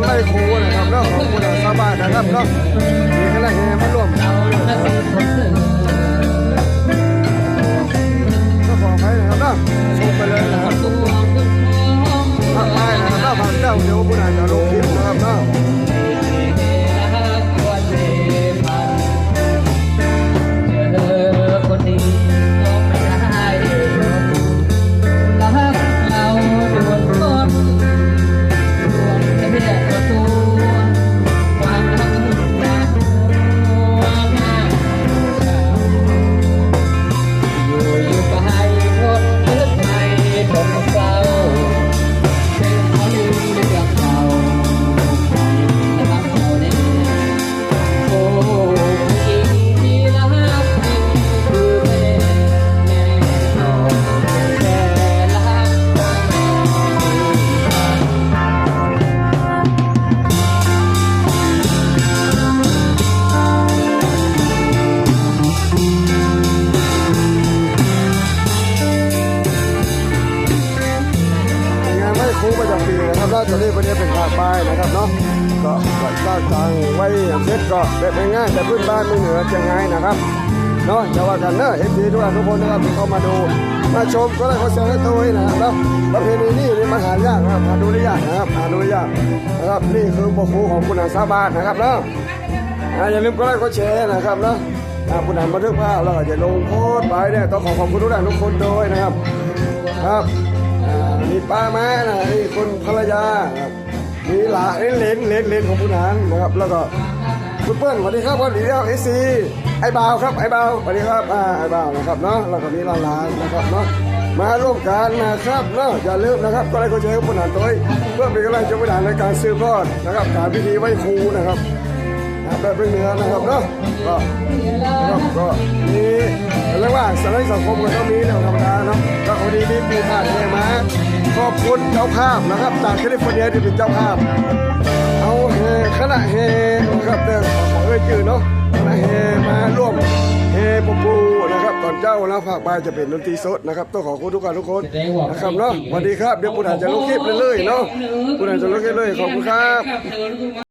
ไล่ครูนะครับเนาะของคุณอาสบานนะครับเนาะมีคณะแห่มาร่วมก็ขอให้นะครับเนาะชมไปเลยนะครับภาคใต้นะครับเนาะภาคเจ้าเดี๋ยวคุณอาจะลง ครูประจำปีนะครับแล้วตอนนี้วันนี้เป็นภาคใต้นะครับเนาะก็ก็สร้างทางไว้เสร็จก็แบบง่ายแต่พื้นบ้านไม่เหนือเชียงรายนะครับเนาะจะว่ากันเนอะเอฟซีทุกท่านทุกคนนะครับที่เข้ามาดูมาชมก็ได้ขอเสียงให้ตัวให้นะครับเนาะประเพณีนี่นี่มันหายากนะครับหาดูได้ยากนะครับหาดูได้ยากนะครับนี่คือพ่อครูของคุณอาสาบานนะครับเนาะอ่าอย่าลืมก็ไลค์ก็แชร์นะครับเนาะอ่าคุณอ่านบันทึกภาพแล้วก็จะลงโพสต์ไปเนี่ยต้องขอขอบคุณทุกท่านทุกคนด้วยนะครับ ครับ มีป้าแม่นะนี่คุณภรรยาครับมีหลานนี่เลนเลนเลนของผู้นานนะครับ แล้วก็คุณเปิ้ลสวัสดีครับสวัสดีครับเอซีไอ้บ่าวครับไอ้บ่าวสวัสดีครับอ่าไอ้บ่าวนะครับเนาะแล้วก็มีหลานๆนะครับเนาะมาร่วมกันนะครับเนาะอย่าลืมนะครับ ก็เลยก็ใช้ผู้นานตัวเองเพื่อเป็นกำลังใจผู้นานในการสืบทอดนะครับการพิธีไหว้ครูนะครับ อ่าแบบเป็นเนื้อนะครับเนาะก็นะครับก็มีเรียกว่าสารสังคมก็ต้องมีเรื่องธรรมดาเนาะก็วันนี้มีปูพาดเทมาขอบคุณเจ้าภาพนะครับจากแคลิฟอร์เนียที่เป็นเจ้าภาพ เอาเฮคณะเฮนะครับแต่ขอเอ่ยชื่อเนาะคณะเฮมาร่วมเฮปปูนะครับตอนเจ้าแล้วภาคปลายจะเป็นดนตรีสดนะครับต้องขอบคุณทุกคนทุกคนนะครับเนาะสวัสดีครับเดี๋ยวผู้ถ่ายจะลงคลิปเรื่อยๆเนาะผู้ถ่ายจะลงคลิปเลยขอบคุณครับ